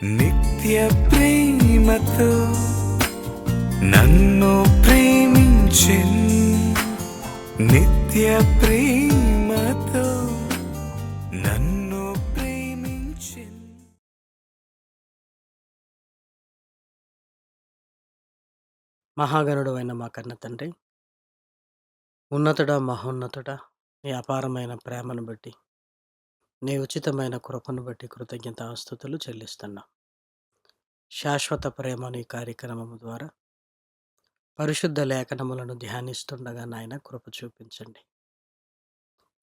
నిత్య ప్రేమతో నన్ను ప్రేమించిన్ నిత్య ప్రేమతో నన్ను ప్రేమించిన్ మహాగణుడు అయిన మా కన్న తండ్రి ఉన్నతుడా మహోన్నతుడా నీ అపారమైన ప్రేమను బట్టి నీ ఉచితమైన కృపను బట్టి కృతజ్ఞత ఆస్తుతులు చెల్లిస్తున్నా. శాశ్వత ప్రేమ నీ కార్యక్రమము ద్వారా పరిశుద్ధ లేఖనములను ధ్యానిస్తుండగా నాయన కృప చూపించండి.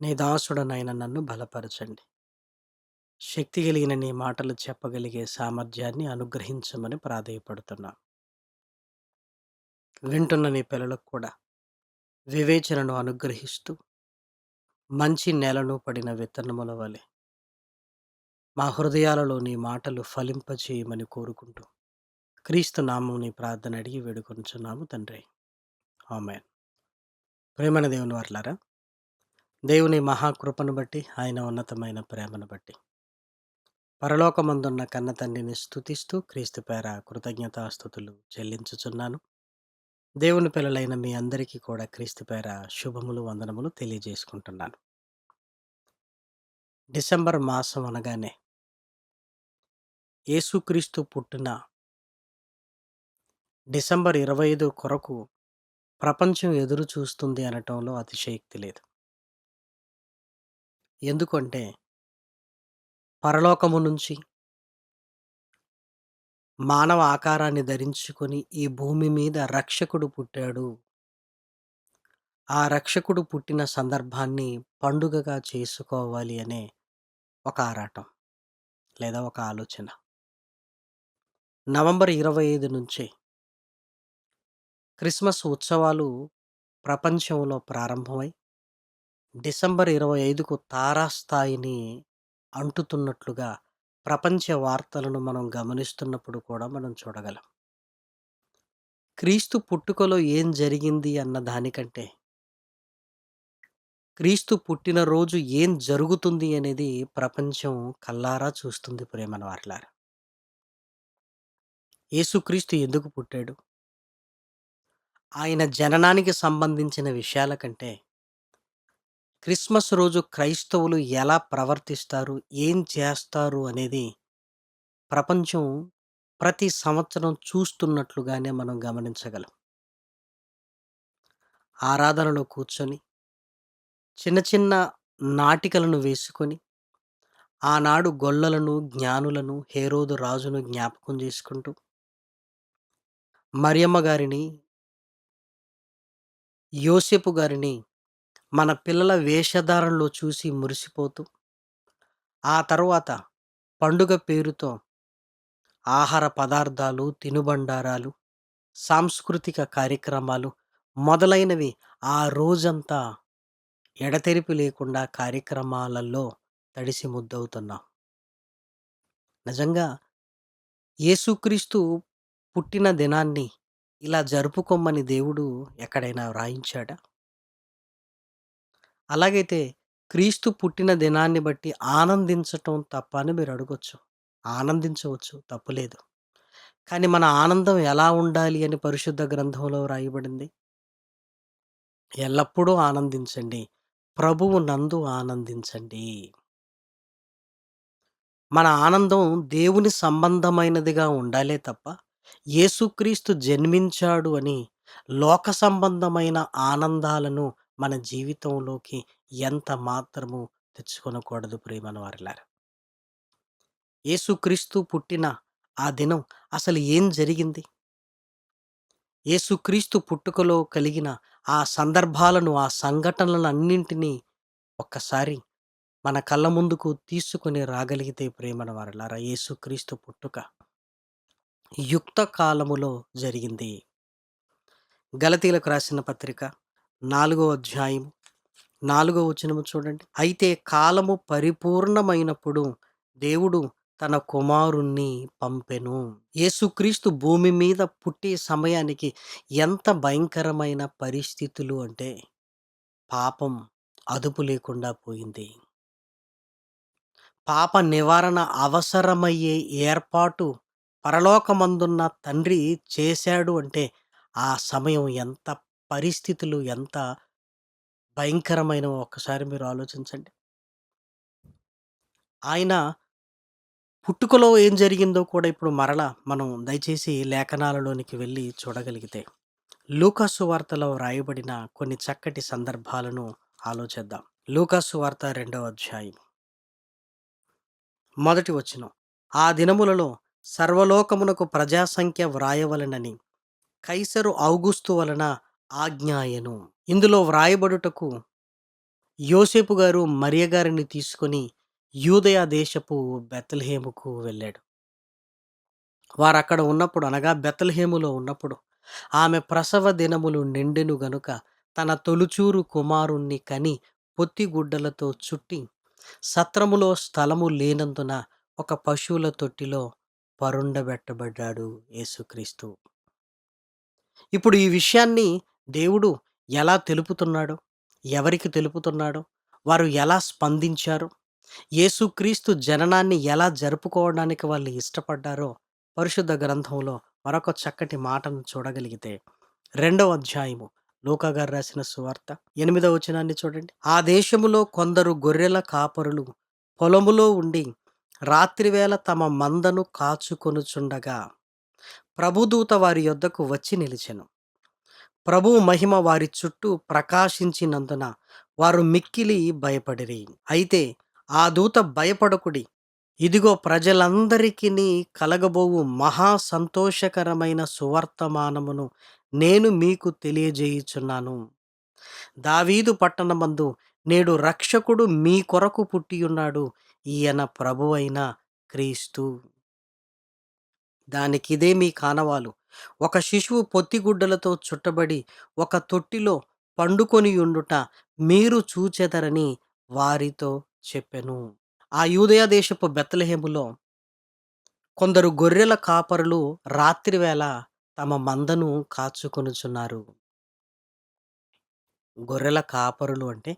నీ దాసుడనైన నన్ను బలపరచండి. శక్తి కలిగిన నీ మాటలు చెప్పగలిగే సామర్థ్యాన్ని అనుగ్రహించమని ప్రాధేయపడుతున్నా. వింటున్న నీ పిల్లలకు కూడా వివేచనను అనుగ్రహిస్తూ మంచి నేలను పడిన విత్తనముల వలె మా హృదయాలలో నీ మాటలు ఫలింపచేయమని కోరుకుంటూ క్రీస్తు నామం నీ ప్రార్థన అడిగి వేడుకొనుచున్నాము తండ్రి. ఆమె ప్రేమన దేవుని వర్లారా దేవుని మహాకృపను బట్టి ఆయన ఉన్నతమైన ప్రేమను బట్టి పరలోకమందున్న కన్న తండ్రిని స్థుతిస్తూ క్రీస్తు పేర కృతజ్ఞతాస్థుతులు చెల్లించుచున్నాను. దేవుని పిల్లలైన మీ అందరికీ కూడా క్రీస్తు పేర శుభములు వందనములు తెలియజేసుకుంటున్నాను. డిసెంబర్ మాసం అనగానే యేసుక్రీస్తు పుట్టిన డిసెంబర్ ఇరవై ఐదు కొరకు ప్రపంచం ఎదురు చూస్తుంది అనటంలో అతిశయక్తి లేదు. ఎందుకంటే పరలోకము నుంచి మానవ ఆకారాన్ని ధరించుకొని ఈ భూమి మీద రక్షకుడు పుట్టాడు. ఆ రక్షకుడు పుట్టిన సందర్భాన్ని పండుగగా చేసుకోవాలి అనే ఒక ఆరాటం లేదా ఒక ఆలోచన. నవంబర్ ఇరవై ఐదు నుంచి క్రిస్మస్ ఉత్సవాలు ప్రపంచంలో ప్రారంభమై డిసెంబర్ ఇరవై ఐదుకు తారాస్థాయిని అంటుతున్నట్లుగా ప్రపంచ వార్తలను మనం గమనిస్తున్నప్పుడు కూడా మనం చూడగలం. క్రీస్తు పుట్టుకలో ఏం జరిగింది అన్న దానికంటే క్రీస్తు పుట్టినరోజు ఏం జరుగుతుంది అనేది ప్రపంచం కల్లారా చూస్తుంది ప్రేమన వారలారా. యేసుక్రీస్తు ఎందుకు పుట్టాడు? ఆయన జననానికి సంబంధించిన విషయాల కంటే క్రిస్మస్ రోజు క్రైస్తవులు ఎలా ప్రవర్తిస్తారు? ఏం చేస్తారు? అనేది ప్రపంచం ప్రతి సంవత్సరం చూస్తున్నట్లుగానే మనం గమనించగలం. ఆరాధనలో కూర్చొని చిన్న చిన్న నాటికలను వేసుకొని ఆనాడు గొల్లలను జ్ఞానులను హేరోదు రాజును జ్ఞాపకం చేసుకుంటూ మరియమ్మ గారిని యోసేపు గారిని మన పిల్లల వేషధారణలో చూసి మురిసిపోతూ ఆ తర్వాత పండుగ పేరుతో ఆహార పదార్థాలు తినుబండారాలు సాంస్కృతిక కార్యక్రమాలు మొదలైనవి ఆ రోజంతా ఎడతెరిపి లేకుండా కార్యక్రమాలలో తడిసి ముద్దవుతున్నాం. నిజంగా యేసుక్రీస్తు పుట్టిన దినాన్ని ఇలా జరుపుకోమని దేవుడు ఎక్కడైనా వ్రాయించాడా? అలాగైతే క్రీస్తు పుట్టిన దినాన్ని బట్టి ఆనందించటం తప్ప అని మీరు అడగొచ్చు. ఆనందించవచ్చు తప్పులేదు కానీ మన ఆనందం ఎలా ఉండాలి అని పరిశుద్ధ గ్రంథంలో వ్రాయబడింది? ఎల్లప్పుడూ ఆనందించండి. ప్రభువు నందు ఆనందించండి. మన ఆనందం దేవుని సంబంధమైనదిగా ఉండాలే తప్ప యేసుక్రీస్తు జన్మించాడు అని లోక సంబంధమైన ఆనందాలను మన జీవితంలోకి ఎంత మాత్రము తెచ్చుకొనకూడదు ప్రేమను వారిలారు? యేసుక్రీస్తు పుట్టిన ఆ దినం అసలు ఏం జరిగింది? యేసుక్రీస్తు పుట్టుకలో కలిగిన ఆ సందర్భాలను ఆ సంఘటనలను అన్నింటినీ ఒక్కసారి మన కళ్ళ ముందుకు తీసుకొని రాగలిగితే ప్రేమన వారలారా? యేసుక్రీస్తు పుట్టుక యుక్త కాలములో జరిగింది. గలతీలకు రాసిన పత్రిక నాలుగో అధ్యాయం నాలుగో వచనము చూడండి. అయితే కాలము పరిపూర్ణమైనప్పుడు దేవుడు తన కుమారుణ్ణి పంపెను. యేసుక్రీస్తు భూమి మీద పుట్టే సమయానికి ఎంత భయంకరమైన పరిస్థితులు అంటే పాపం అదుపు లేకుండా పోయింది. పాప నివారణ అవసరమయ్యే ఏర్పాటు పరలోకమందున్న తండ్రి చేశాడు అంటే ఆ సమయం ఎంత పరిస్థితులు ఎంత భయంకరమైనవో ఒక్కసారి మీరు ఆలోచించండి. ఆయన పుట్టుకలో ఏం జరిగిందో కూడా ఇప్పుడు మరలా మనం దయచేసి లేఖనాలలోనికి వెళ్ళి చూడగలిగితే లూకాసు వార్తలో వ్రాయబడిన కొన్ని చక్కటి సందర్భాలను ఆలోచిద్దాం. లూకాసు వార్త రెండవ అధ్యాయం. మొదటి వచ్చిన ఆ దినములలో సర్వలోకమునకు ప్రజాసంఖ్య వ్రాయవలెనని కైసరు ఔగుస్తు వలన ఆజ్ఞాయను ఇందులో వ్రాయబడుటకు యోసేపు గారు మరియ గారిని తీసుకొని యూదయ దేశపు బెత్లెహేముకు వెళ్ళాడు. వారు అక్కడ ఉన్నప్పుడు అనగా బెత్లెహేములో ఉన్నప్పుడు ఆమె ప్రసవ దినములు నిండెను గనుక తన తొలుచూరు కుమారుణ్ణి కని పొత్తిగుడ్డలతో చుట్టి సత్రములో స్థలము లేనందున ఒక పశువుల తొట్టిలో పరుండబెట్టబడ్డాడు యేసుక్రీస్తు. ఇప్పుడు ఈ విషయాన్ని దేవుడు ఎలా తెలుపుతున్నాడో, ఎవరికి తెలుపుతున్నాడో, వారు ఎలా స్పందించారు యేసుక్రీస్తు జననాన్ని ఎలా జరుపుకోవడానికి వాళ్ళు ఇష్టపడ్డారో పరిశుద్ధ గ్రంథంలో మరొక చక్కటి మాటను చూడగలిగితే రెండవ అధ్యాయము లోకగారు రాసిన సువార్త ఎనిమిదవ వచనాన్ని చూడండి. ఆ దేశములో కొందరు గొర్రెల కాపరులు పొలములో ఉండి రాత్రివేళ తమ మందను కాచుకొనుచుండగా ప్రభుదూత వారి యొద్దకు వచ్చి నిలిచెను. ప్రభువు మహిమ వారి చుట్టూ ప్రకాశించినందున వారు మిక్కిలి భయపడిరి. అయితే ఆ దూత భయపడకుడి ఇదిగో ప్రజలందరికీ కలగబోవు మహా సంతోషకరమైన సువర్తమానమును నేను మీకు తెలియజేయుచున్నాను. దావీదు పట్టణమందు నేడు రక్షకుడు మీ కొరకు పుట్టియున్నాడు. ఈయన ప్రభువైన క్రీస్తు. దానికిదే మీ కానవాలు. ఒక శిశువు పొత్తిగుడ్డలతో చుట్టబడి ఒక తొట్టిలో పండుకొని ఉండుట మీరు చూచెదరని వారితో చెప్పెను. ఆ యూదయ దేశపు బెత్తలహేములో కొందరు గొర్రెల కాపరులు రాత్రివేళ తమ మందను కాచుకొనుచున్నారు. గొర్రెల కాపరులు అంటే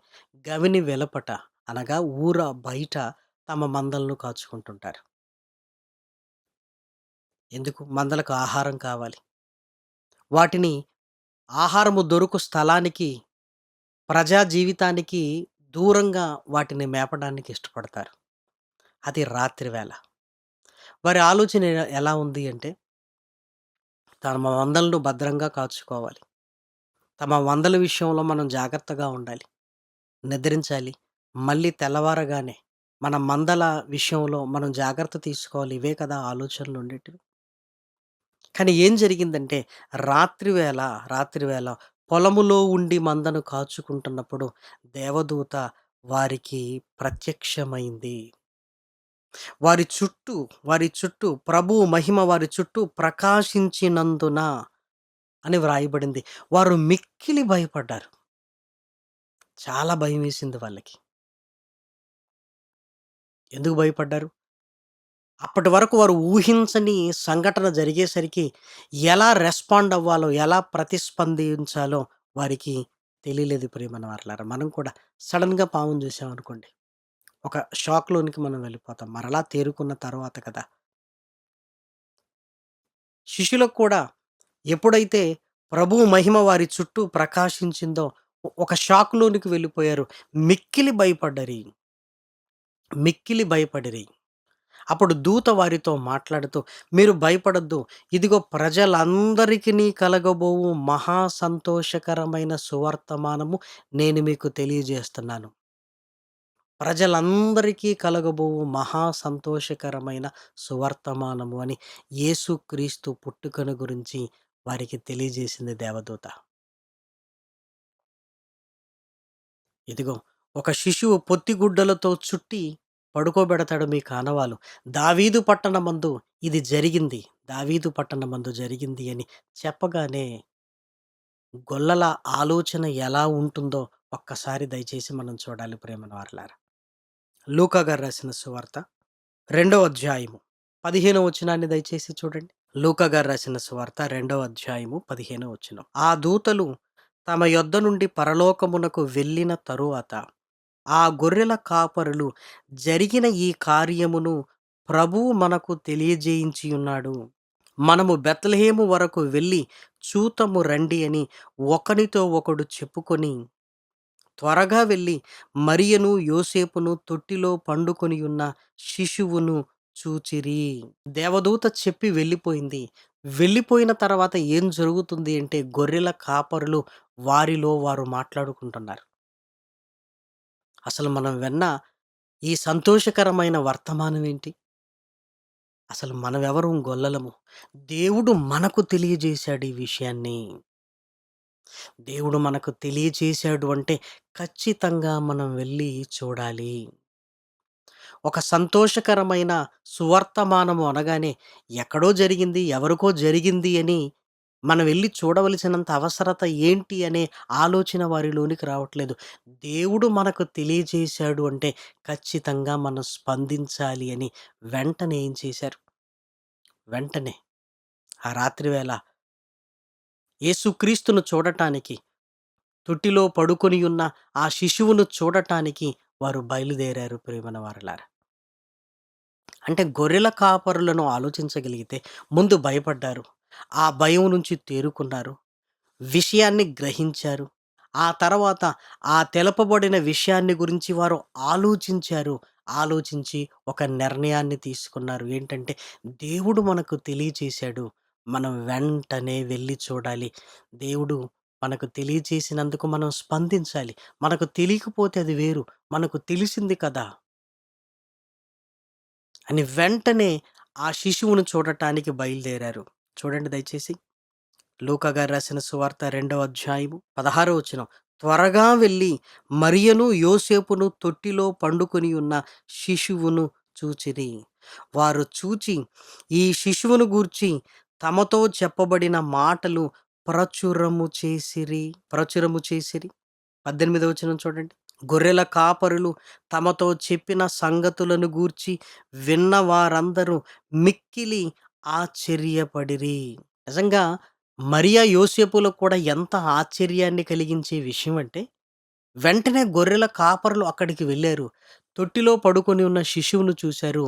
గవిని వెలపట అనగా ఊర బయట తమ మందలను కాచుకుంటుంటారు. ఎందుకు? మందలకు ఆహారం కావాలి. వాటిని ఆహారము దొరుకు స్థలానికి, ప్రజా జీవితానికి దూరంగా వాటిని మేపడానికి ఇష్టపడతారు. అది రాత్రివేళ. వారి ఆలోచన ఎలా ఉంది అంటే తమ వందలను భద్రంగా కాచుకోవాలి. తమ వందల విషయంలో మనం జాగ్రత్తగా ఉండాలి. నిద్రించాలి. మళ్ళీ తెల్లవారగానే మన మందల విషయంలో మనం జాగ్రత్త తీసుకోవాలి. ఇవే కదా ఆలోచనలు ఉండేటివి. కానీ ఏం జరిగిందంటే రాత్రివేళ, రాత్రివేళ పొలములో ఉండి మందను కాచుకుంటున్నప్పుడు దేవదూత వారికి ప్రత్యక్షమైంది. వారి చుట్టూ, వారి చుట్టూ ప్రభు మహిమ వారి చుట్టూ ప్రకాశించినందున అని వ్రాయబడింది. వారు మిక్కిలి భయపడ్డారు. చాలా భయమేసింది వాళ్ళకి. ఎందుకు భయపడ్డారు? అప్పటి వరకు వారు ఊహించని సంఘటన జరిగేసరికి ఎలా రెస్పాండ్ అవ్వాలో, ఎలా ప్రతిస్పందించాలో వారికి తెలియలేదు ప్రియమైన వారలారా. మనం కూడా సడెన్‌గా పావం చూసామనుకోండి. ఒక షాక్‌లోనికి మనం వెళ్ళిపోతాం. మరలా తేరుకున్న తర్వాత కదా! శిష్యులకు కూడా ఎప్పుడైతే ప్రభువు మహిమ వారి చుట్టూ ప్రకాశించిందో ఒ ఒక షాక్‌లోనికి వెళ్ళిపోయారు. మిక్కిలి భయపడ్డరి. మిక్కిలి భయపడిరి. అప్పుడు దూత వారితో మాట్లాడుతూ మీరు భయపడద్దు ఇదిగో ప్రజలందరికీ కలగబోవు మహా సంతోషకరమైన సువర్తమానము నేను మీకు తెలియజేస్తున్నాను. ప్రజలందరికీ కలగబోవు మహా సంతోషకరమైన సువర్తమానము అని యేసుక్రీస్తు పుట్టుకను గురించి వారికి తెలియజేసింది దేవదూత. ఇదిగో ఒక శిశువు పొత్తిగుడ్డలతో చుట్టి పడుకోబెడతాడు మీ కానవాలు. దావీదు పట్టణమందు ఇది జరిగింది. దావీదు పట్టణమందు జరిగింది అని చెప్పగానే గొల్లల ఆలోచన ఎలా ఉంటుందో ఒక్కసారి దయచేసి మనం చూడాలి ప్రేమను వారలారా. లూకా గారు రాసిన సువార్త రెండవ అధ్యాయము 15వ వచనాన్ని దయచేసి చూడండి. లూకా గారు రాసిన సువార్త రెండవ అధ్యాయము 15వ వచనం. ఆ దూతలు తమ యొద్ద నుండి పరలోకమునకు వెళ్ళిన తరువాత ఆ గొర్రెల కాపరులు జరిగిన ఈ కార్యమును ప్రభువు మనకు తెలియజేయించి ఉన్నాడు. మనము బెత్లహేము వరకు వెళ్ళి చూతము రండి అని ఒకనితో ఒకడు చెప్పుకొని త్వరగా వెళ్ళి మరియను యోసేపును తొట్టిలో పండుకొని ఉన్న శిశువును చూచిరి. దేవదూత చెప్పి వెళ్ళిపోయింది. వెళ్ళిపోయిన తర్వాత ఏం జరుగుతుంది అంటే గొర్రెల కాపరులు వారిలో వారు మాట్లాడుకుంటున్నారు. అసలు మనం విన్న ఈ సంతోషకరమైన వర్తమానం ఏంటి అసలు మనమెవరు గొల్లలము? దేవుడు మనకు తెలియజేశాడు ఈ విషయాన్ని. దేవుడు మనకు తెలియజేశాడు అంటే ఖచ్చితంగా మనం వెళ్ళి చూడాలి. ఒక సంతోషకరమైన సువర్తమానము అనగానే ఎక్కడో జరిగింది ఎవరికో జరిగింది అని మనం వెళ్ళి చూడవలసినంత అవసరత ఏంటి అనే ఆలోచన వారిలోనికి రావట్లేదు. దేవుడు మనకు తెలియజేశాడు అంటే ఖచ్చితంగా మనం స్పందించాలి అని వెంటనే ఏం చేశారు? వెంటనే ఆ రాత్రి వేళ యేసుక్రీస్తును చూడటానికి తొట్టిలో పడుకొని ఉన్న ఆ శిశువును చూడటానికి వారు బయలుదేరారు ప్రేమన వారలారా. అంటే గొర్రెల కాపరులను ఆలోచించగలిగితే ముందు భయపడ్డారు. ఆ భయం నుంచి తేరుకున్నారు. విషయాన్ని గ్రహించారు. ఆ తర్వాత ఆ తెలపబడిన విషయాన్ని గురించి వారు ఆలోచించారు. ఆలోచించి ఒక నిర్ణయాన్ని తీసుకున్నారు. ఏంటంటే దేవుడు మనకు తెలియచేశాడు. మనం వెంటనే వెళ్ళి చూడాలి. దేవుడు మనకు తెలియచేసినందుకు మనం స్పందించాలి. మనకు తెలియకపోతే అది వేరు. మనకు తెలిసింది కదా! అని వెంటనే ఆ శిశువును చూడటానికి బయలుదేరారు. చూడండి దయచేసి. లూకా గారు రాసిన సువార్త రెండవ అధ్యాయము పదహారో వచ్చిన త్వరగా వెళ్ళి మరియను యోసేపును తొట్టిలో పండుకొని ఉన్న శిశువును చూచిరి. వారు చూచి ఈ శిశువును గూర్చి తమతో చెప్పబడిన మాటలు ప్రచురము చేసిరి ప్రచురము చేసిరి. పద్దెనిమిదవ వచ్చిన చూడండి. గొర్రెల కాపరులు తమతో చెప్పిన సంగతులను గూర్చి విన్న వారందరూ మిక్కిలి ఆశ్చర్యపడిరి. నిజంగా మరియా యోసేపులకు కూడా ఎంత ఆశ్చర్యాన్ని కలిగించే విషయం అంటే వెంటనే గొర్రెల కాపరులు అక్కడికి వెళ్ళారు. తొట్టిలో పడుకొని ఉన్న శిశువును చూశారు.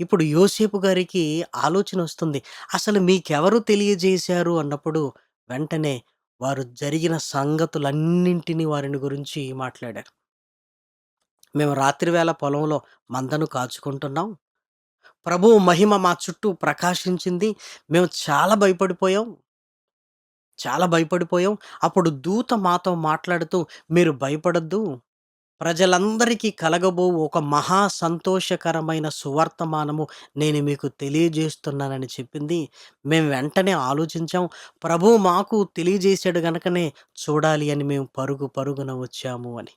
ఇప్పుడు యోసేపు గారికి ఆలోచన వస్తుంది. అసలు మీకెవరు తెలియజేశారు అన్నప్పుడు వెంటనే వారు జరిగిన సంగతులన్నింటినీ వారిని గురించి మాట్లాడారు. మేము రాత్రివేళ పొలంలో మందను కాచుకుంటున్నాం. ప్రభువు మహిమ మా చుట్టూ ప్రకాశించింది. మేము చాలా భయపడిపోయాం. చాలా భయపడిపోయాం. అప్పుడు దూత మాతో మాట్లాడుతూ మీరు భయపడద్దు. ప్రజలందరికీ కలగబో ఒక మహా సంతోషకరమైన సువర్తమానము నేను మీకు తెలియజేస్తున్నానని చెప్పింది. మేము వెంటనే ఆలోచించాం. ప్రభు మాకు తెలియజేశాడు గనకనే చూడాలి అని మేము పరుగు పరుగున వచ్చాము అని.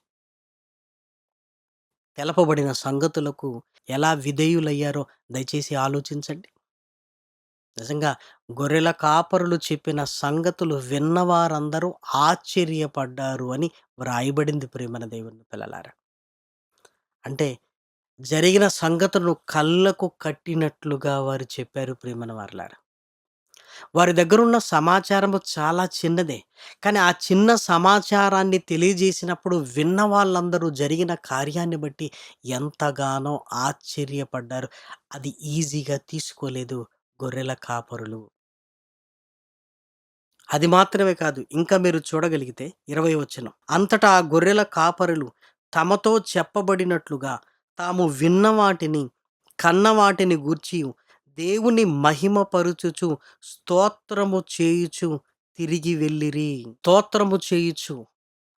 తెలపబడిన సంగతులకు ఎలా విధేయులయ్యారో దయచేసి ఆలోచించండి. నిజంగా గొర్రెల కాపరులు చెప్పిన సంగతులు విన్నవారందరూ ఆశ్చర్యపడ్డారు అని వ్రాయబడింది ప్రేమన దేవుని పిల్లలారా. అంటే జరిగిన సంగతులను కళ్ళకు కట్టినట్లుగా వారు చెప్పారు ప్రేమన వారులారా. వారి దగ్గరున్న సమాచారము చాలా చిన్నదే. కానీ ఆ చిన్న సమాచారాన్ని తెలియజేసినప్పుడు విన్న వాళ్ళందరూ జరిగిన కార్యాన్ని బట్టి ఎంతగానో ఆశ్చర్యపడ్డారు. అది ఈజీగా తీసుకోలేదు గొర్రెల కాపరులు. అది మాత్రమే కాదు ఇంకా మీరు చూడగలిగితే ఇరవై వచ్చిన అంతటా ఆ గొర్రెల కాపరులు తమతో చెప్పబడినట్లుగా తాము విన్న వాటిని కన్న వాటిని గూర్చి దేవుని మహిమపరుచుచు స్తోత్రము చేయుచు తిరిగి వెళ్ళిరి. స్తోత్రము చేయుచు.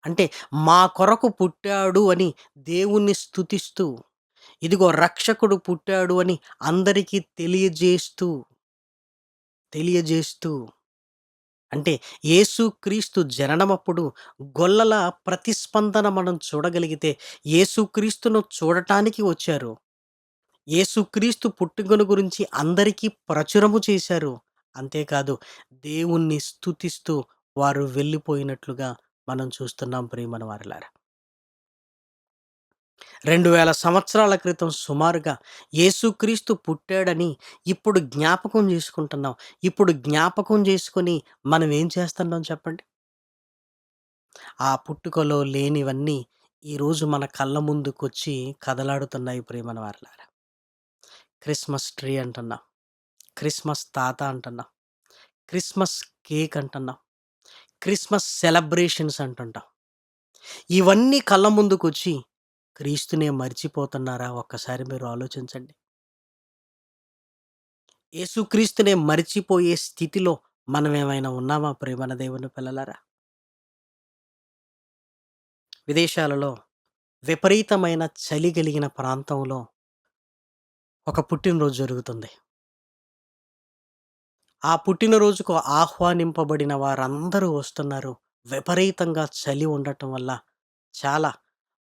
అంటే మా కొరకు పుట్టాడు అని దేవుణ్ణి స్థుతిస్తూ ఇదిగో రక్షకుడు పుట్టాడు అని అందరికీ తెలియజేస్తూ తెలియజేస్తూ. అంటే యేసుక్రీస్తు జననమప్పుడు గొల్లల ప్రతిస్పందన మనం చూడగలిగితే యేసుక్రీస్తును చూడటానికి వచ్చారు. యేసుక్రీస్తు పుట్టుకను గురించి అందరికీ ప్రచురము చేశారు. అంతేకాదు దేవుణ్ణి స్తుతిస్తూ వారు వెళ్ళిపోయినట్లుగా మనం చూస్తున్నాం ప్రియమన వారిలారా. రెండు వేల సంవత్సరాల క్రితం సుమారుగా యేసుక్రీస్తు పుట్టాడని ఇప్పుడు జ్ఞాపకం చేసుకుంటున్నాం. ఇప్పుడు జ్ఞాపకం చేసుకొని మనం ఏం చేస్తున్నాం చెప్పండి? ఆ పుట్టుకలో లేనివన్నీ ఈరోజు మన కళ్ళ ముందుకొచ్చి కదలాడుతున్నాయి ప్రియమైన వారిలారా. క్రిస్మస్ ట్రీ అంటున్నా క్రిస్మస్ తాత అంటున్నా క్రిస్మస్ కేక్ అంటున్నా క్రిస్మస్ సెలబ్రేషన్స్ అంటుంటా ఇవన్నీ కళ్ళ ముందుకొచ్చి క్రీస్తునే మర్చిపోతున్నారా? ఒక్కసారి మీరు ఆలోచించండి. యేసుక్రీస్తునే మరిచిపోయే స్థితిలో మనం ఏమైనా ఉన్నామా ప్రేమన దేవుని పిల్లలారా? విదేశాలలో విపరీతమైన చలి కలిగిన ప్రాంతంలో ఒక పుట్టినరోజు జరుగుతుంది. ఆ పుట్టినరోజుకు ఆహ్వానింపబడిన వారందరూ వస్తున్నారు. విపరీతంగా చలి ఉండటం వల్ల చాలా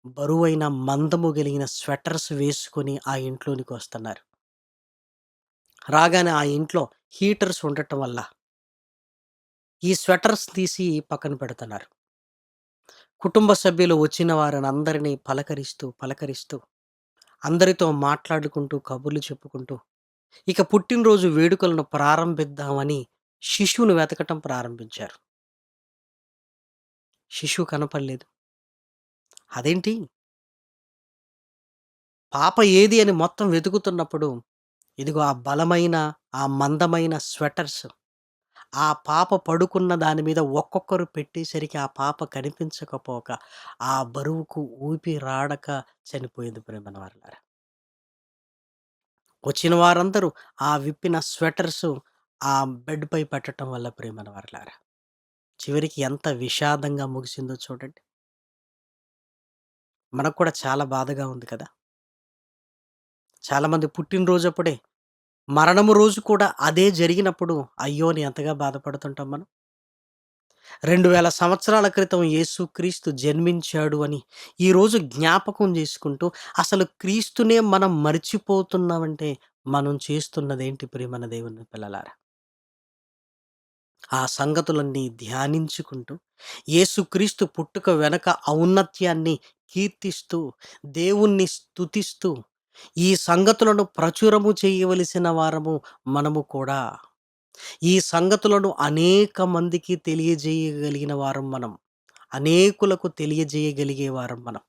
బరువైన మందము కలిగిన స్వెటర్స్ వేసుకొని ఆ ఇంట్లోనికి వస్తున్నారు. రాగానే ఆ ఇంట్లో హీటర్స్ ఉండటం వల్ల ఈ స్వెటర్స్ తీసి పక్కన పెడుతున్నారు. కుటుంబ సభ్యులు వచ్చిన వారినందరినీ పలకరిస్తూ, పలకరిస్తూ అందరితో మాట్లాడుకుంటూ, కబుర్లు చెప్పుకుంటూ ఇక పుట్టినరోజు వేడుకలను ప్రారంభిద్దామని శిశువును వెతకటం ప్రారంభించారు. శిశువు కనపడలేదు. అదేంటి? పాప ఏది అని మొత్తం వెతుకుతున్నప్పుడు ఇదిగో ఆ బలమైన, ఆ మందమైన స్వెటర్స్ ఆ పాప పడుకున్న దాని మీద ఒక్కొక్కరు పెట్టేసరికి ఆ పాప కనిపించకపోక ఆ బరువుకు ఊపిరాడక చనిపోయింది ప్రేమన వారులారా వచ్చిన వారందరూ ఆ విప్పిన స్వెటర్స్ ఆ బెడ్‌పై పెట్టటం వల్ల ప్రేమన వారలారా. చివరికి ఎంత విషాదంగా ముగిసిందో చూడండి. మనకు కూడా చాలా బాధగా ఉంది కదా! చాలామంది పుట్టినరోజప్పుడే మరణము రోజు కూడా అదే జరిగినప్పుడు అయ్యో! అని ఎంతగా బాధపడుతుంటాం మనం. 2000 సంవత్సరాల క్రితం యేసుక్రీస్తు జన్మించాడు అని ఈరోజు జ్ఞాపకం చేసుకుంటూ అసలు క్రీస్తునే మనం మర్చిపోతున్నామంటే మనం చేస్తున్నదేంటి ప్రియమైన దేవుని పిల్లలారా? ఆ సంగతులన్నీ ధ్యానించుకుంటూ యేసుక్రీస్తు పుట్టుక వెనక ఔన్నత్యాన్ని కీర్తిస్తూ, దేవుణ్ణి స్తుతిస్తూ ఈ సంగతులను ప్రచురము చేయవలసిన వారము మనము కూడా. ఈ సంగతులను అనేక మందికి తెలియజేయగలిగిన వారం మనం. అనేకులకు తెలియజేయగలిగే వారం మనం.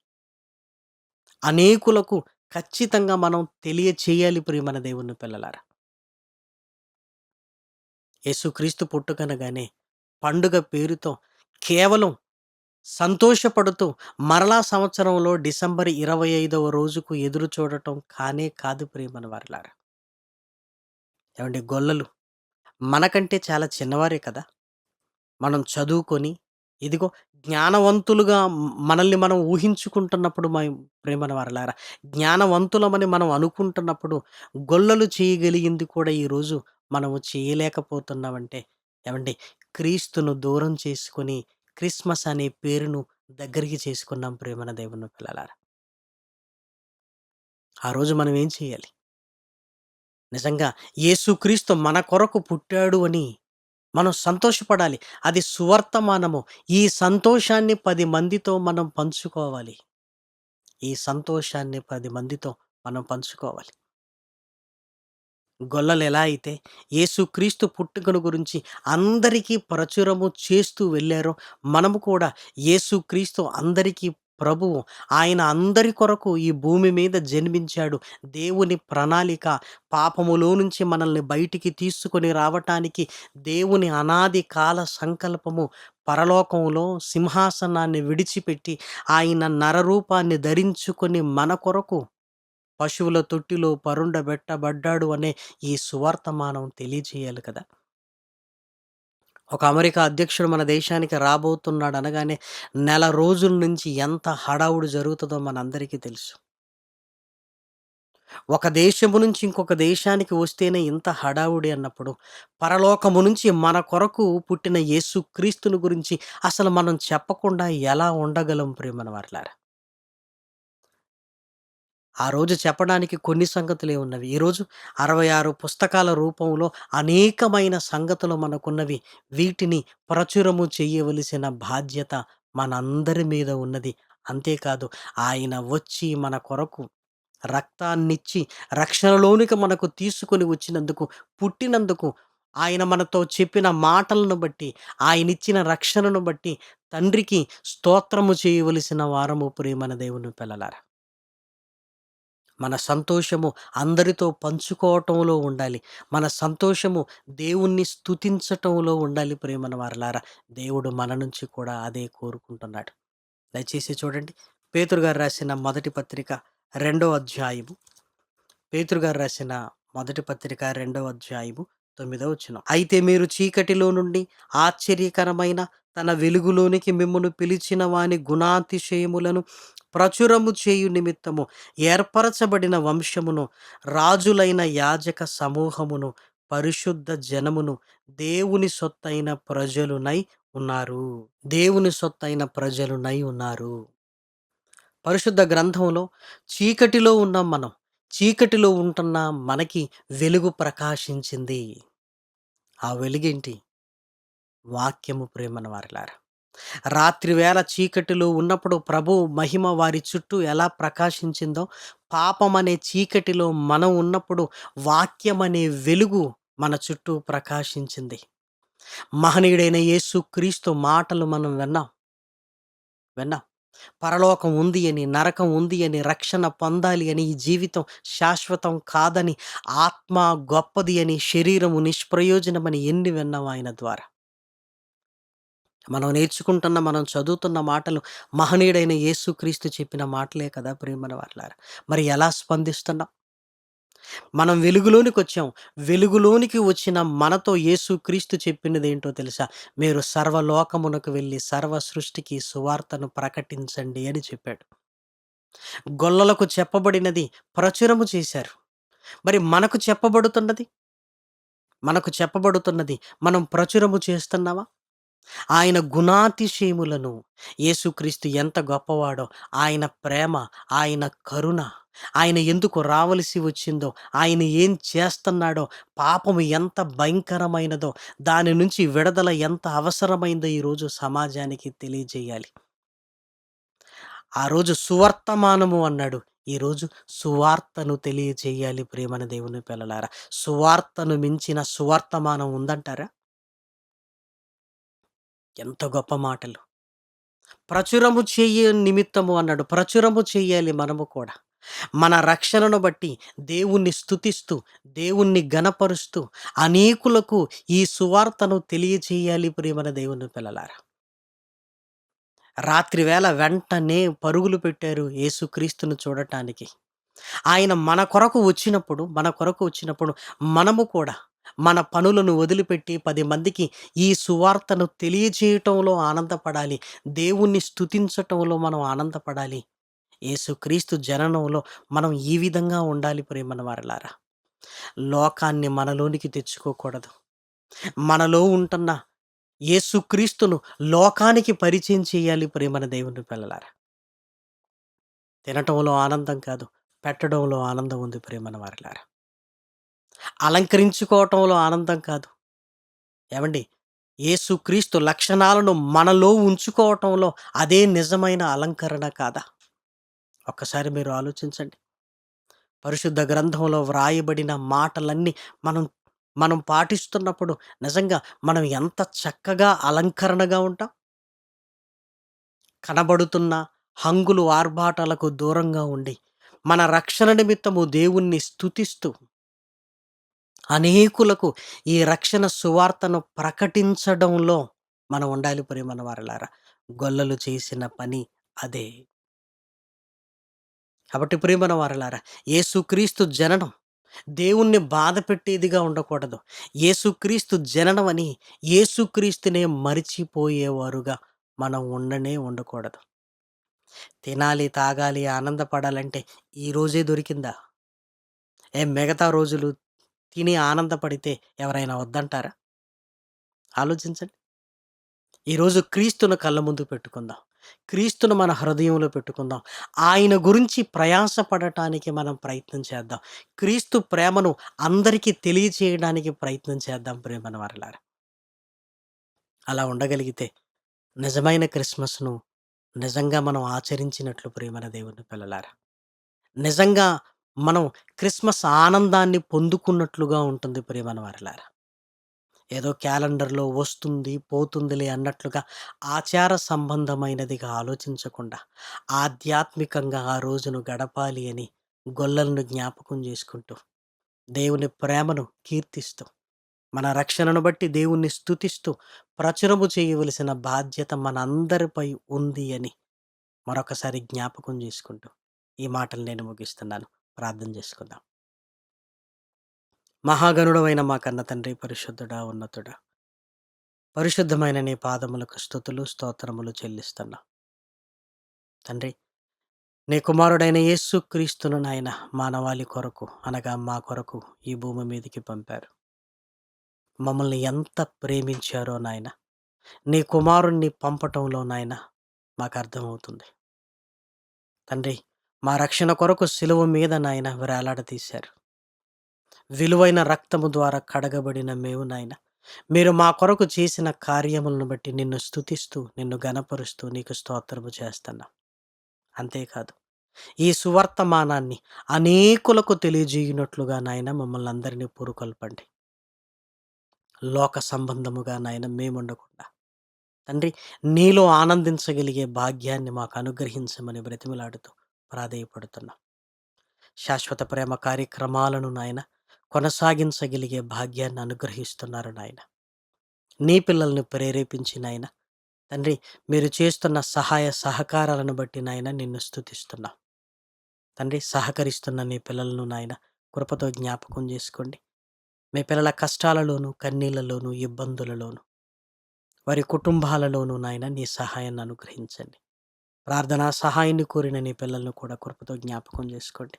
అనేకులకు ఖచ్చితంగా మనం తెలియచేయాలి ప్రియమైన దేవుని పిల్లలారా. యేసుక్రీస్తు పుట్టుకనగానే పండుగ పేరుతో కేవలం సంతోషపడుతూ మరలా సంవత్సరంలో డిసెంబర్ 25వ రోజుకు ఎదురు చూడటం కానే కాదు ప్రియమని వారిలారా ఏమండి గొల్లలు మనకంటే చాలా చిన్నవారే కదా! మనం చదువుకొని ఇదిగో జ్ఞానవంతులుగా మనల్ని మనం ఊహించుకుంటున్నప్పుడు మై ప్రేమన వారలారా, జ్ఞానవంతులమని మనం అనుకుంటున్నప్పుడు గొల్లలు చేయగలిగింది కూడా ఈరోజు మనము చేయలేకపోతున్నామంటే ఏమండి క్రీస్తును దూరం చేసుకొని క్రిస్మస్ అనే పేరును దగ్గరికి చేసుకున్నాం ప్రేమన దేవుని పిల్లలారా. ఆ రోజు మనం ఏం చేయాలి? నిజంగా యేసుక్రీస్తు మన కొరకు పుట్టాడు అని మనం సంతోషపడాలి. అది సువర్తమానము. ఈ సంతోషాన్ని పది మందితో మనం పంచుకోవాలి. ఈ సంతోషాన్ని పది మందితో మనం పంచుకోవాలి. గొల్లలు ఎలా అయితే యేసుక్రీస్తు పుట్టుకను గురించి అందరికీ ప్రచురము చేస్తూ వెళ్ళారో, మనము కూడా యేసుక్రీస్తు అందరికీ ప్రభువు. ఆయన అందరి కొరకు ఈ భూమి మీద జన్మించాడు. దేవుని ప్రణాళిక పాపములో నుంచి మనల్ని బయటికి తీసుకొని రావటానికి దేవుని అనాది కాల సంకల్పము పరలోకంలో సింహాసనాన్ని విడిచిపెట్టి ఆయన నరరూపాన్ని ధరించుకొని మన కొరకు పశువుల తొట్టిలో పరుండబెట్టబడ్డాడు అనే ఈ సువార్త మనం తెలియజేయాలి కదా! ఒక అమెరికా అధ్యక్షుడు మన దేశానికి రాబోతున్నాడు అనగానే నెల రోజుల నుంచి ఎంత హడావుడి జరుగుతుందో మనందరికీ తెలుసు. ఒక దేశము నుంచి ఇంకొక దేశానికి వస్తేనే ఇంత హడావుడి అన్నప్పుడు, పరలోకము నుంచి మన కొరకు పుట్టిన యేసుక్రీస్తుని గురించి అసలు మనం చెప్పకుండా ఎలా ఉండగలం ప్రియమైన వారలారా? ఆ రోజు చెప్పడానికి కొన్ని సంగతులే ఉన్నవి. ఈరోజు 66 పుస్తకాల రూపంలో అనేకమైన సంగతులు మనకున్నవి. వీటిని ప్రచురము చేయవలసిన బాధ్యత మనందరి మీద ఉన్నది. అంతేకాదు ఆయన వచ్చి మన కొరకు రక్తాన్నిచ్చి రక్షణలోనికి మనకు తీసుకొని వచ్చినందుకు, పుట్టినందుకు ఆయన మనతో చెప్పిన మాటలను బట్టి, ఆయన ఇచ్చిన రక్షణను బట్టి తండ్రికి స్తోత్రము చేయవలసిన వారము ప్రియమైన దేవుని పిల్లలారా. మన సంతోషము అందరితో పంచుకోవటంలో ఉండాలి. మన సంతోషము దేవుణ్ణి స్తుతించటంలో ఉండాలి ప్రేమన వారలారా. దేవుడు మన నుంచి కూడా అదే కోరుకుంటున్నాడు. దయచేసి చూడండి. పేతురుగారు రాసిన మొదటి పత్రిక రెండో అధ్యాయము. పేతురుగారు రాసిన మొదటి పత్రిక రెండో అధ్యాయము తొమ్మిదవ వచనం. అయితే మీరు చీకటిలో నుండి ఆశ్చర్యకరమైన తన వెలుగులోనికి మిమ్మను పిలిచిన వాని గుణాతిశయములను ప్రచురము చేయు నిమిత్తము ఏర్పరచబడిన వంశమును రాజులైన యాజక సమూహమును పరిశుద్ధ జనమును దేవుని సొత్తైన ప్రజలునై ఉన్నారు దేవుని సొత్తైన ప్రజలునై ఉన్నారు పరిశుద్ధ గ్రంథంలో చీకటిలో ఉన్నాం మనం చీకటిలో ఉంటున్న మనకి వెలుగు ప్రకాశించింది. ఆ వెలుగేంటి? వాక్యము ప్రేమన వారిలారా. రాత్రివేళ చీకటిలో ఉన్నప్పుడు ప్రభు మహిమ వారి చుట్టూ ఎలా ప్రకాశించిందో పాపం అనే చీకటిలో మనం ఉన్నప్పుడు వాక్యం అనే వెలుగు మన చుట్టూ ప్రకాశించింది. మహనీయుడైన యేసు క్రీస్తు మాటలు మనం విన్నాం. విన్నాం. పరలోకం ఉంది అని నరకం ఉంది అని రక్షణ పొందాలి అని ఈ జీవితం శాశ్వతం కాదని ఆత్మ గొప్పది అని శరీరము నిష్ప్రయోజనమని ఎన్ని విన్నాం ఆయన ద్వారా. మనం నేర్చుకుంటున్న మనం చదువుతున్న మాటలు మహనీయుడైన యేసుక్రీస్తు చెప్పిన మాటలే కదా ప్రేమన వాళ్ళారు మరి ఎలా స్పందిస్తున్నాం? మనం వెలుగులోనికి వచ్చాం వెలుగులోనికి వచ్చిన మనతో యేసుక్రీస్తు చెప్పినది ఏంటో తెలుసా? మీరు సర్వలోకమునకు వెళ్ళి సర్వ సృష్టికి సువార్తను ప్రకటించండి అని చెప్పాడు. గొల్లలకు చెప్పబడినది ప్రచురము చేశారు. మరి మనకు చెప్పబడుతున్నది? మనకు చెప్పబడుతున్నది మనం ప్రచురము చేస్తున్నావా ఆయన గుణాతిశయములను యేసుక్రీస్తు ఎంత గొప్పవాడో ఆయన ప్రేమ ఆయన కరుణ ఆయన ఎందుకు రావలసి వచ్చిందో ఆయన ఏం చేస్తున్నాడో పాపము ఎంత భయంకరమైనదో దాని నుంచి విడుదల ఎంత అవసరమైందో ఈరోజు సమాజానికి తెలియజేయాలి. ఆ రోజు సువర్తమానము అన్నాడు. ఈరోజు సువార్తను తెలియజేయాలి ప్రేమన దేవుని పిల్లలారా. సువార్తను మించిన సువర్తమానం ఉందంటారా? ఎంత గొప్ప మాటలు. ప్రచురము చేయ నిమిత్తము అన్నాడు. ప్రచురము చేయాలి మనము కూడా. మన రక్షణను బట్టి దేవుణ్ణి స్తుతిస్తూ దేవుణ్ణి గణపరుస్తూ అనేకులకు ఈ సువార్తను తెలియచేయాలి ప్రియమన దేవుని పిల్లలారా. రాత్రివేళ వెంటనే పరుగులు పెట్టారు యేసుక్రీస్తును చూడటానికి. ఆయన మన కొరకు వచ్చినప్పుడు మన కొరకు వచ్చినప్పుడు మనము కూడా మన పనులను వదిలిపెట్టి పది మందికి ఈ సువార్తను తెలియజేయటంలో ఆనందపడాలి. దేవుణ్ణి స్థుతించటంలో మనం ఆనందపడాలి. యేసుక్రీస్తు జననంలో మనం ఈ విధంగా ఉండాలి ప్రేమన వారలారా. లోకాన్ని మనలోనికి తెచ్చుకోకూడదు. మనలో ఉంటున్న యేసుక్రీస్తును లోకానికి పరిచయం చేయాలి ప్రేమన దేవుని పిల్లలారా. తినటంలో ఆనందం కాదు పెట్టడంలో ఆనందం ఉంది ప్రేమన వారిలారా. అలంకరించుకోవటంలో ఆనందం కాదు. ఏమండి? యేసుక్రీస్తు లక్షణాలను మనలో ఉంచుకోవటంలో అదే నిజమైన అలంకరణ కాదా? ఒక్కసారి మీరు ఆలోచించండి. పరిశుద్ధ గ్రంథంలో వ్రాయబడిన మాటలన్నీ మనం మనం పాటిస్తున్నప్పుడు నిజంగా మనం ఎంత చక్కగా అలంకరణగా ఉంటాం? కనబడుతున్న హంగులు ఆర్భాటాలకు దూరంగా ఉండి మన రక్షణ నిమిత్తము దేవుణ్ణి స్తుతిస్తూ అనేకులకు ఈ రక్షణ సువార్తను ప్రకటించడంలో మనం ఉండాలి ప్రేమన వారలారా గొల్లలు చేసిన పని అదే. కాబట్టి ప్రేమన వారలారా యేసుక్రీస్తు జననం దేవుణ్ణి బాధ పెట్టేదిగా ఉండకూడదు. యేసుక్రీస్తు జననం అని యేసుక్రీస్తునే మరిచిపోయేవారుగా మనం ఉండనే ఉండకూడదు. తినాలి తాగాలి ఆనందపడాలంటే ఈ రోజే దొరికిందా? ఏ మిగతా రోజులు తిని ఆనందపడితే ఎవరైనా వద్దంటారా? ఆలోచించండి. ఈరోజు క్రీస్తును కళ్ళ ముందు పెట్టుకుందాం. క్రీస్తును మన హృదయంలో పెట్టుకుందాం. ఆయన గురించి ప్రయాసపడటానికి మనం ప్రయత్నం చేద్దాం. క్రీస్తు ప్రేమను అందరికీ తెలియచేయడానికి ప్రయత్నం చేద్దాం ప్రేమను వారలారా. అలా ఉండగలిగితే నిజమైన క్రిస్మస్ను నిజంగా మనం ఆచరించినట్లు ప్రేమన దేవుని పిల్లలారా. నిజంగా మనం క్రిస్మస్ ఆనందాన్ని పొందుకున్నట్లుగా ఉంటుంది ప్రేమన వారలారా ఏదో క్యాలెండర్‌లో వస్తుంది, పోతుందిలే అన్నట్లుగా ఆచార సంబంధమైనదిగా ఆలోచించకుండా, ఆధ్యాత్మికంగా ఆ రోజును గడపాలి అని గొల్లలను జ్ఞాపకం చేసుకుంటూ, దేవుని ప్రేమను కీర్తిస్తూ, మన రక్షణను బట్టి దేవుణ్ణి స్తుతిస్తూ, ప్రచురము చేయవలసిన బాధ్యత మనందరిపై ఉంది అని మరొకసారి జ్ఞాపకం చేసుకుంటూ, ఈ మాటలు నేను ముగిస్తున్నాను. ప్రార్థన చేసుకుందాం. మహాగణుడమైన మా కన్న తండ్రి, పరిశుద్ధుడా, ఉన్నతుడా, పరిశుద్ధమైన నీ పాదములకు స్థుతులు స్తోత్రములు చెల్లిస్తున్నా. తండ్రి, నీ కుమారుడైన యేసు క్రీస్తును నాయన మానవాళి కొరకు అనగా మా కొరకు ఈ భూమి మీదకి పంపారు. మమ్మల్ని ఎంత ప్రేమించారో నాయన, నీ కుమారుణ్ణి పంపటంలో నాయన మాకు అర్థమవుతుంది. తండ్రి, మా రక్షణ కొరకు శిలువ మీద నాయన వేలాడదీశారు. విలువైన రక్తము ద్వారా కడగబడిన మేము నాయన, మీరు మా కొరకు చేసిన కార్యములను బట్టి నిన్ను స్తుతిస్తూ, నిన్ను గణపరుస్తూ నీకు స్తోత్రము చేస్తున్నాం. అంతేకాదు, ఈ సువర్తమానాన్ని అనేకులకు తెలియజేయునట్లుగా నాయన మమ్మల్ని అందరినీ పూరుకొల్పండి లోక సంబంధముగా నాయన మేముండకుండా, తండ్రి నీలో ఆనందించగలిగే భాగ్యాన్ని మాకు అనుగ్రహించమని బ్రతిమిలాడుతూ ప్రాధేయపడుతున్నాం. శాశ్వత ప్రేమ కార్యక్రమాలను నాయన కొనసాగించగలిగే భాగ్యాన్ని అనుగ్రహిస్తున్నారు నాయన. నీ పిల్లలను ప్రేరేపించి నాయన, తండ్రి మీరు చేస్తున్న సహాయ సహకారాలను బట్టి నాయన నిన్ను స్తుతిస్తున్నాం. తండ్రి సహకరిస్తున్న నీ పిల్లలను నాయన కృపతో జ్ఞాపకం చేసుకోండి. మీ పిల్లల కష్టాలలోను, కన్నీళ్ళలోను, ఇబ్బందులలోను, వారి కుటుంబాలలోనూ నాయన నీ సహాయాన్ని అనుగ్రహించండి. ప్రార్థన సహాయాన్ని కోరిన నీ పిల్లలను కూడా కృపతో జ్ఞాపకం చేసుకోండి.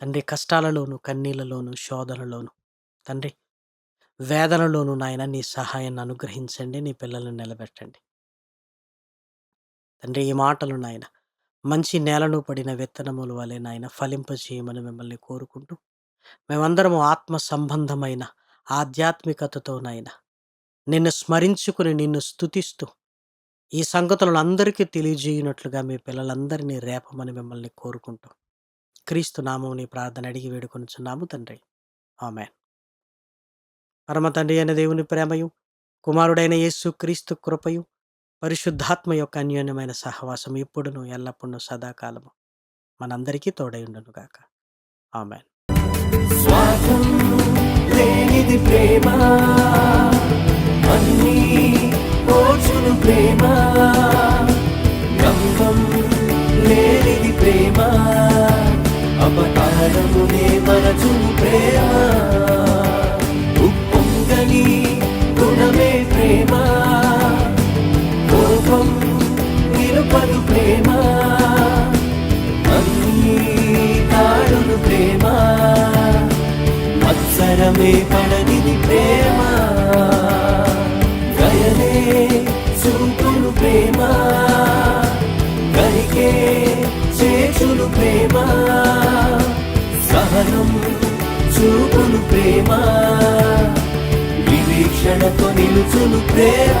తండ్రి కష్టాలలోను, కన్నీళ్ళలోను, శోధనలోను, తండ్రి వేదనలోను నాయన నీ సహాయాన్ని అనుగ్రహించండి. నీ పిల్లలను నిలబెట్టండి. తండ్రి ఈ మాటలు నాయన మంచి నేలను పడిన విత్తనముల వలె నాయన ఫలింపజేయమని మిమ్మల్ని కోరుకుంటూ, మేమందరము ఆత్మ సంబంధమైన ఆధ్యాత్మికతతో నాయన నిన్ను స్మరించుకుని నిన్ను స్థుతిస్తూ ఈ సంగతులను అందరికీ తెలియజేయునట్లుగా మీ పిల్లలందరినీ రేపమని మిమ్మల్ని కోరుకుంటూ, క్రీస్తు నామముని ప్రార్థన అడిగి వేడుకొనుచున్నాము తండ్రి. ఆమేన్. పరమ తండ్రి అయిన దేవుని ప్రేమయు, కుమారుడైన యేసు క్రీస్తు కృపయు, పరిశుద్ధాత్మ యొక్క అన్యోన్యమైన సహవాసం ఇప్పుడును, ఎల్లప్పుడూ సదాకాలము మనందరికీ తోడైయుండును గాక. ఆమేన్. స్వార్థం లేనిది ప్రేమ అన్నీ నేను ప్రేమ. గంభం లేనిది ప్రేమ. అపకారమునే మరచును ప్రేమ. ఉప్పొంగని గుణమే ప్రేమ. కోపం నిరుపదు ప్రేమ. అన్నీ తాడును ప్రేమ. మత్సరమే పడనిది ప్రేమ. ప్రేమ. కరికే చేచును ప్రేమ. సహనం చూపును ప్రేమ. నిరీక్షణతో నిలుచును ప్రేమ.